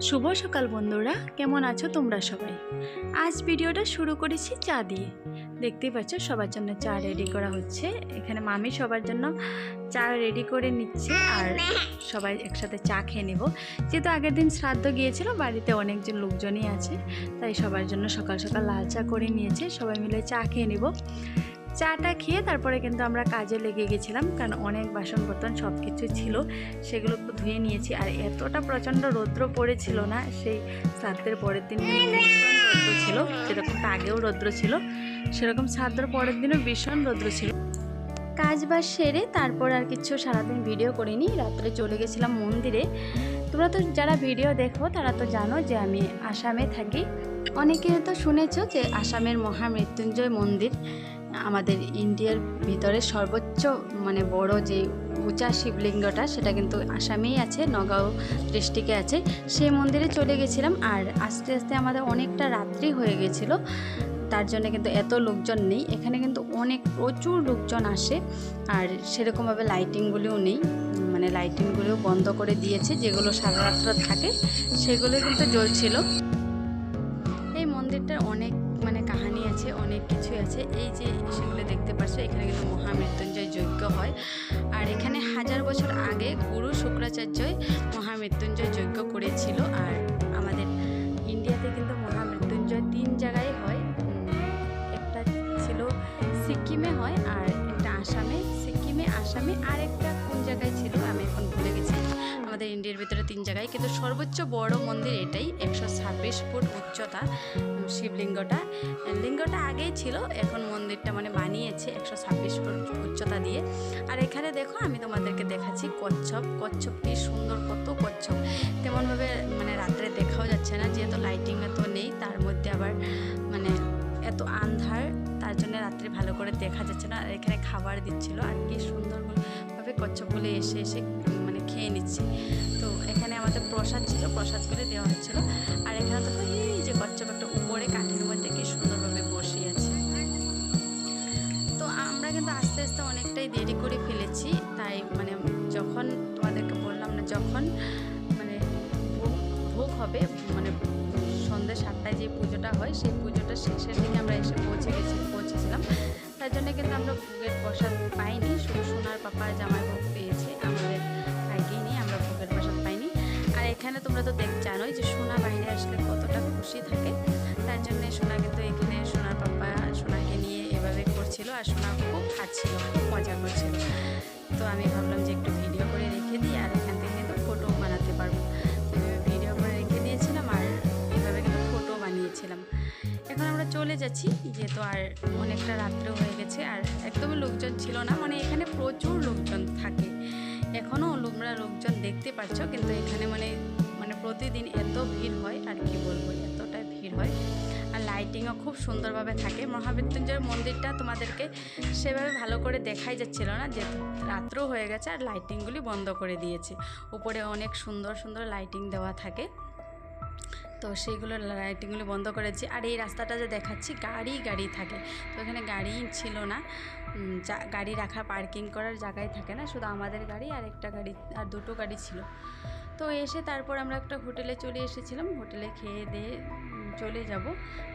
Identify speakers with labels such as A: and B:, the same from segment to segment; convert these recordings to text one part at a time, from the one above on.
A: শুভ সকাল বন্ধুরা, কেমন আছো তোমরা সবাই? আজ ভিডিওটা শুরু করেছি চা দিয়ে। দেখতেই পাচ্ছ, সবার জন্য চা রেডি করা হচ্ছে। এখানে মামি সবার জন্য চা রেডি করে নিচ্ছে আর সবাই একসাথে চা খেয়ে নেব। যেহেতু আগের দিন শ্রাদ্ধ গিয়েছিল, বাড়িতে অনেকজন লোকজনই আছে, তাই সবার জন্য সকাল সকাল লাল চা করে নিয়েছে। সবাই মিলে চা খেয়ে নেব। চাটা খেয়ে তারপরে কিন্তু আমরা কাজে লেগে গেছিলাম, কারণ অনেক বাসন বর্তন সব কিছু ছিল, সেগুলো ধুয়ে নিয়েছি। আর এতটা প্রচণ্ড রৌদ্র পড়েছিল না, সেই শ্রাদ্ধের পরের দিন রৌদ্র ছিল যেরকম আগেও রৌদ্র ছিল, সেরকম শ্রাদ্ধের পরের দিনও ভীষণ রৌদ্র ছিল। কাজ বাজ সেরে তারপর আর কিছু সারাদিন ভিডিও করিনি, রাত্রে চলে গেছিলাম মন্দিরে। তোমরা তো যারা ভিডিও দেখো, তারা তো জানো যে আমি আসামে থাকি। অনেকে তো শুনেছো যে আসামের মহামৃত্যুঞ্জয় মন্দির। আমাদের ইন্ডিয়ার ভিতরে সর্বোচ্চ মানে বড় যে উঁচা শিবলিঙ্গটা, সেটা কিন্তু আসামেই আছে, নগাঁও ডিস্ট্রিক্টে আছে। সেই মন্দিরে চলে গেছিলাম আর আস্তে আস্তে আমাদের অনেকটা রাত্রি হয়ে গেছিল। তার জন্য কিন্তু এত লোকজন নেই। এখানে কিন্তু অনেক প্রচুর লোকজন আসে আর সেরকমভাবে লাইটিংগুলিও নেই। মানে লাইটিংগুলিও বন্ধ করে দিয়েছে, যেগুলো সারা রাত্র থাকে, সেগুলো কিন্তু জ্বলছিল। আছে। এই যে সেগুলো দেখতে পাচ্ছ এখানে কিন্তু মহামৃত্যুঞ্জয় যজ্ঞ হয়। আর এখানে হাজার বছর আগে জায়গায় কিন্তু সর্বোচ্চ বড় মন্দির এটাই, একশো ছাব্বিশ ফুট উচ্চতা শিবলিঙ্গটা। লিঙ্গটা আগেই ছিল, এখন মন্দিরটা মানে বানিয়েছে একশো ছাব্বিশ ফুট উচ্চতা দিয়ে। আর এখানে দেখো, আমি তোমাদেরকে দেখাচ্ছি কচ্ছপ। কচ্ছপ কি সুন্দর, কত কচ্ছপ। তেমনভাবে মানে রাত্রে দেখাও যাচ্ছে না, যেহেতু লাইটিং এত নেই, তার মধ্যে আবার মানে এত আন্ধার, তার জন্য রাত্রে ভালো করে দেখা যাচ্ছে না। আর এখানে খাবার দিচ্ছিল, আর কি সুন্দরভাবে কচ্ছপগুলো এসে এসে খেয়ে নিচ্ছি। তো এখানে আমাদের প্রসাদ ছিল, প্রসাদগুলো দেওয়া হচ্ছিল। আর এখানে তো এই যে কচ্ছপ একটা উপরে কাঠের মধ্যে কি সুন্দরভাবে বসে আছে। তো আমরা কিন্তু আস্তে আস্তে অনেকটাই দেরি করে ফেলেছি। তাই মানে যখন তোমাদেরকে বললাম না, যখন মানে ভোগ হবে মানে সন্ধ্যে সাতটায় যে পুজোটা হয়, সেই পুজোটা শেষের দিকে আমরা এসে পৌঁছে গেছি, পৌঁছেছিলাম। তার জন্য কিন্তু আমরা ভোগের প্রসাদ পাইনি। শুধু সোনার পাপা জামাই ভোগ পেয়েছে আমাদের এখানে তোমরা তো দেখ, জানোই যে সোনা বাইরে আসলে কতটা খুশি থাকে। তার জন্য সোনা কিন্তু এখানে সোনার পাপা সোনাকে নিয়ে এভাবে করছিল আর সোনা খুব খাচ্ছিল, খুব মজা করছিল। তো আমি ভাবলাম যে একটু ভিডিও করে রেখে দিই আর এখান থেকে কিন্তু ফটো বানাতে পারব। ভিডিও করে রেখে দিয়েছিলাম আর এভাবে কিন্তু ফটো বানিয়েছিলাম। এখন আমরা চলে যাচ্ছি, যেহেতু আর অনেকটা রাত্রেও হয়ে গেছে আর একদমই লোকজন ছিল না মানে এখানে প্রচুর লোকজন থাকে। এখনও লোমরা লোকজন দেখতে পাচ্ছ, কিন্তু এখানে মানে মানে প্রতিদিন এত ভিড় হয়, আর কি বলব, এতটাই ভিড় হয়। আর লাইটিংও খুব সুন্দরভাবে থাকে। মহাবৃত্যুঞ্জয় মন্দিরটা তোমাদেরকে সেভাবে ভালো করে দেখাই যাচ্ছিল না, যে রাত্রও হয়ে গেছে, আর লাইটিংগুলি বন্ধ করে দিয়েছে। উপরে অনেক সুন্দর সুন্দর লাইটিং দেওয়া থাকে। তো সেইগুলো লাইটিংগুলো বন্ধ করেছি। আর এই রাস্তাটা যে দেখাচ্ছি, গাড়ি গাড়ি থাকে। তো এখানে গাড়ি ছিল না। গাড়ি রাখা পার্কিং করার জায়গায় থাকে না। শুধু আমাদের গাড়ি আর একটা গাড়ি, আর দুটো গাড়ি ছিল। তো এসে তারপর আমরা একটা হোটেলে চলে এসেছিলাম। হোটেলে খেয়ে দিয়ে চলে যাব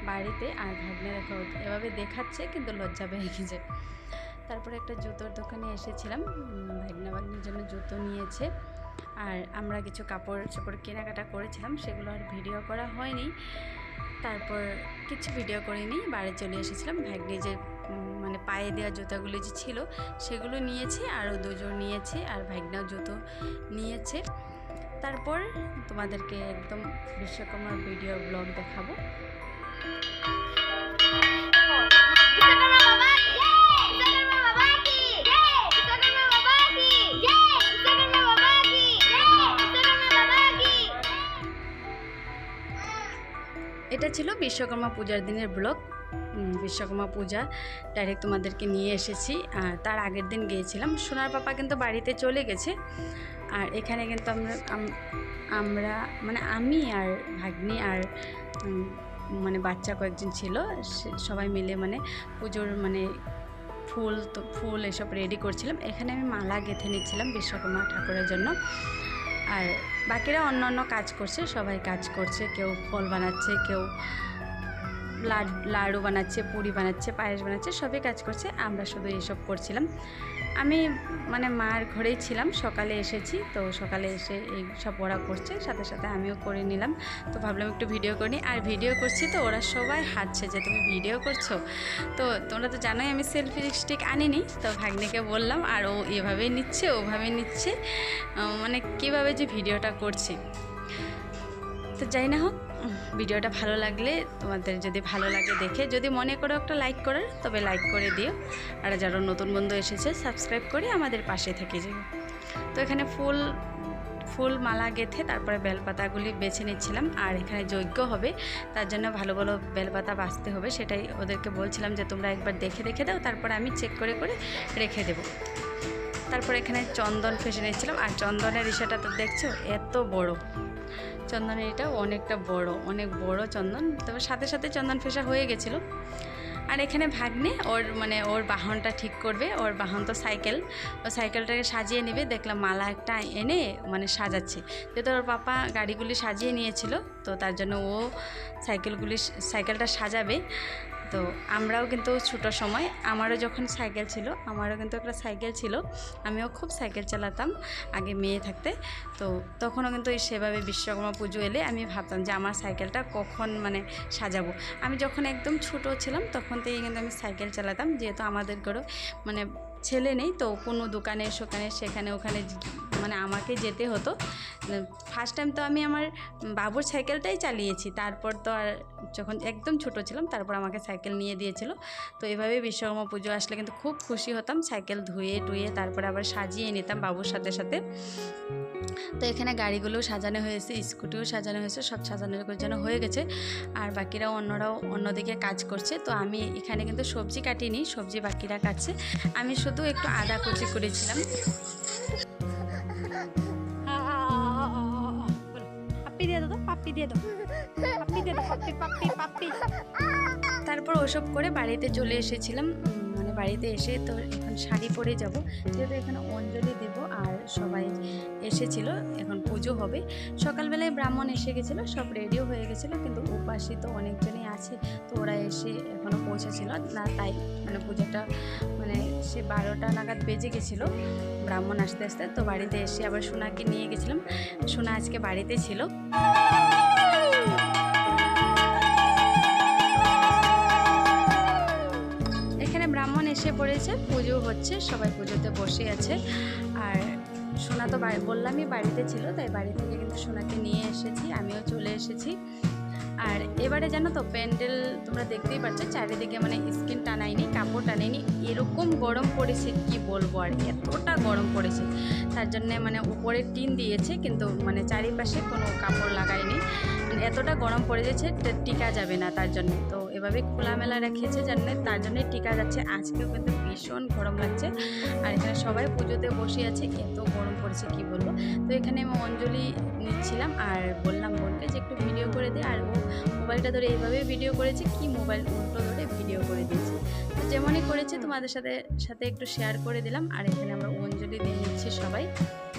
A: বাড়িতে। আর ভাগ্নে দেখো, এভাবে দেখাচ্ছে কিন্তু লজ্জা পেয়ে গেছে। তারপরে একটা জুতোর দোকানে এসেছিলাম। ভাগ্না ভাগ্নির জন্য জুতো নিয়েছে। আর আমরা কিছু কাপড় চাপড় কেনাকাটা করেছিলাম, সেগুলো আর ভিডিও করা হয়নি। তারপর কিছু ভিডিও করিনি বাড়ি চলে এসেছিলাম। ভাগ্নি যে মানে পায়ে দেওয়া জুতাগুলো যে ছিল, সেগুলো নিয়েছে, আরও দুজন নিয়েছে, আর ভাগ্নাও জুতো নিয়েছে। তারপর তোমাদেরকে একদম বিশ্বকর্মার ভিডিও ব্লগ দেখাবো। ছিল বিশ্বকর্মা পূজার দিনের ব্লগ। বিশ্বকর্মা পূজা ডাইরেক্ট তোমাদেরকে নিয়ে এসেছি। আর তার আগের দিন গিয়েছিলাম। সোনার পাপা কিন্তু বাড়িতে চলে গেছে। আর এখানে কিন্তু আমরা আমরা মানে আমি আর ভাগ্নি আর মানে বাচ্চা কয়েকজন ছিল। সবাই মিলে মানে পুজোর মানে ফুল তো, ফুল এসব রেডি করছিলাম। এখানে আমি মালা গেঁথে নিচ্ছিলাম বিশ্বকর্মা ঠাকুরের জন্য। আর বাকিরা অন্য অন্য কাজ করছে, সবাই কাজ করছে, কেউ ফল বানাচ্ছে, কেউ লাড- বানাচ্ছে, পুরি বানাচ্ছে, পায়েস বানাচ্ছে, সবই কাজ করছে, আমরা শুধু এইসব করছিলাম। আমি মানে মার ঘরেই ছিলাম, সকালে এসেছি, তো সকালে এসে এই সব ওরা করছে, সাথে সাথে আমিও করে নিলাম। তো ভাবলাম একটু ভিডিও করি, আর ভিডিও করছি তো ওরা সবাই হাঁটছে যে তুমি ভিডিও করছ। তো তোমরা তো জানোই আমি সেলফি স্টিক আনিনি, তো ভাগ্নিকে বললাম, আর ও এভাবেই নিচ্ছে ওভাবে নিচ্ছে। মানে কীভাবে যে ভিডিওটা করছি। তো যাই না হোক ভিডিওটা ভালো লাগলে তোমাদের যদি ভালো লাগে দেখে, যদি মনে করো একটা লাইক করার, তবে লাইক করে দিও। আর যারা নতুন বন্ধু এসেছে সাবস্ক্রাইব করে আমাদের পাশে থেকে যাবে তো এখানে ফুল ফুল মালা গেঁথে তারপরে বেলপাতাগুলি বেছে নিচ্ছিলাম, আর এখানে যজ্ঞ হবে। তার জন্য ভালো ভালো বেলপাতা বাঁচতে হবে, সেটাই ওদেরকে বলছিলাম যে তোমরা একবার দেখে দেখে দাও, তারপরে আমি চেক করে করে রেখে দেবো। তারপর এখানে চন্দন ফেসে নিচ্ছিলাম আর চন্দনের ইসাটা তো দেখছ, এত বড়। চন্দনের এটা অনেকটা বড়, অনেক বড় চন্দন। তবে সাথে সাথে চন্দন ফেসা হয়ে গেছিল। আর এখানে ভাগ্নে ওর মানে ওর বাহনটা ঠিক করবে, ওর বাহন তো সাইকেল। ও সাইকেলটাকে সাজিয়ে নেবে, দেখলাম মালা একটা এনে মানে সাজাচ্ছে। যেহেতু ওর পাপা গাড়িগুলি সাজিয়ে নিয়েছিল, তো তার জন্য ও সাইকেলগুলি, সাইকেলটা সাজাবে। তো আমরাও কিন্তু ছোটো সময়, আমারও যখন সাইকেল ছিল, আমারও কিন্তু একটা সাইকেল ছিল, আমিও খুব সাইকেল চালাতাম আগে মেয়ে থাকতে। তো তখনও কিন্তু সেভাবে বিশ্বকর্মা পুজো এলে আমি ভাবতাম যে আমার সাইকেলটা কখন মানে সাজাবো। আমি যখন একদম ছোট ছিলাম তখন থেকে কিন্তু আমি সাইকেল চালাতাম, যেহেতু আমাদের ঘরেও মানে ছেলে নেই, তো কোনো দোকানে, সেখানে সেখানে, ওখানে মানে আমাকে যেতে হতো। ফার্স্ট টাইম তো আমি আমার বাবুর সাইকেলটাই চালিয়েছি। তারপর তো আর যখন একদম ছোট ছিলাম, তারপর আমাকে সাইকেল নিয়ে দিয়েছিল। তো এভাবে বিশ্বকর্মা পুজো আসলে কিন্তু খুব খুশি হতাম। সাইকেল ধুয়ে টুয়ে তারপরে আবার সাজিয়ে নিতাম বাবুর সাথে সাথে। তো এখানে গাড়িগুলো সাজানো হয়েছে, স্কুটিও সাজানো হয়েছে, সব সাজানোর জন্য হয়ে গেছে। আর বাকিরাও, অন্যরাও অন্যদিকে কাজ করছে। তো আমি এখানে কিন্তু সবজি কাটিনি, সবজি বাকিরা কাটছে। আমি শুধু একটু আদা কুচি করেছিলাম।
B: পাপ্পি দিয়ে দাও। পাপ্পি দিয়ে দাও, পাপ্পি পাপ্পি পাপ্পি।
A: তারপর ওসব করে বাড়িতে চলে এসেছিলাম। মানে বাড়িতে এসে তো এখন শাড়ি পরে যাব। যেহেতু এখানে অঞ্জলি দেব আর সবাই এসেছিল, এখন পুজো হবে। সকালবেলায় ব্রাহ্মণ এসে গেছিল, সব রেডিও হয়ে গেছিল, কিন্তু উপাসী তো অনেকজনই আছে, তো ওরা এসে এখনও পৌঁছেছিল না, তাই মানে পুজোটা মানে সে বারোটা নাগাদ বেজে গেছিল ব্রাহ্মণ আসতে আসতে। তো বাড়িতে এসে আবার সোনাকে নিয়ে গেছিলাম। সোনা আজকে বাড়িতে ছিল। ব্রাহ্মণ এসে পড়েছে, পুজো হচ্ছে, সবাই পুজোতে বসে আছে। আর সোনা তো বললামই বাড়িতে ছিল, তাই বাড়ি থেকে কিন্তু সোনাকে নিয়ে এসেছি, আমিও চলে এসেছি। আর এবারে জানো তো, প্যান্ডেল তোমরা দেখতেই পাচ্ছ, চারিদিকে মানে স্কিন টানায়নি, কাপড় টানায়নি, এরকম গরম পড়েছে, কি বলব আর এতটা গরম পড়েছে। তার জন্যে মানে উপরে টিন দিয়েছে, কিন্তু মানে চারিপাশে কোনো কাপড় লাগায়নি। মানে এতটা গরম পড়ে যাচ্ছে টিকা যাবে না তার জন্য। তো এভাবে খোলামেলা রেখেছে জন্য তার জন্যই টিকা যাচ্ছে। আজকেও কিন্তু ভীষণ গরম লাগছে। আর এখানে সবাই পুজোতে বসে আছে, এত গরম পড়েছে, কি বলব? তো এখানে আমি অঞ্জলি নিচ্ছিলাম আর বললাম বোনকে যে একটু ভিডিও করে দে। আর ও মোবাইলটা ধরে এইভাবে ভিডিও করেছে, কি মোবাইল উল্টো ধরে ভিডিও করে দিয়েছে। তো যেমনই করেছে, তোমাদের সাথে সাথে একটু শেয়ার করে দিলাম। আর এখানে আমরা অঞ্জলি দিয়ে নিচ্ছি সবাই।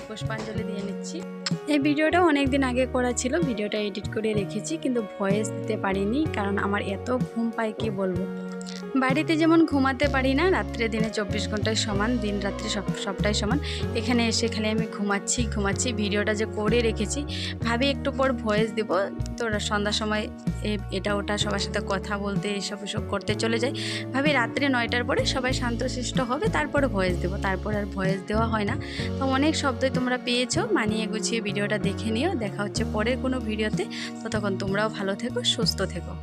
A: পুষ্পাঞ্জলি দিয়ে নিচ্ছি। এই ভিডিওটা অনেক দিন আগে করা ছিল, ভিডিওটা এডিট করে রেখেছি, কিন্তু ভয়েস দিতে পারিনি, কারণ আমার এত ঘুম পাই কি বলব? বাড়িতে যেমন ঘুমাতে পারি না, রাত্রে দিনে চব্বিশ ঘন্টায় সমান, দিন রাত্রে সব, সবটাই সমান। এখানে এসে খালি আমি ঘুমাচ্ছি ঘুমাচ্ছি, ভিডিওটা যে করে রেখেছি, ভাবি একটু পর ভয়েস দিব, তো সন্ধ্যার সময় এটা ওটা, সবার সাথে কথা বলতে, এসব এসব করতে চলে যাই ভাবি রাত্রে নয়টার পরে সবাই শান্তশিষ্ট হবে, তারপরে ভয়েস দেবো, তারপর আর ভয়েস দেওয়া হয় না। তো অনেক শব্দই তোমরা পেয়েছ, মানিয়ে গুছিয়ে ভিডিওটা দেখে নিও, দেখা হচ্ছে পরের কোনো ভিডিওতে, ততক্ষণ তোমরাও ভালো থেকো, সুস্থ থেকো।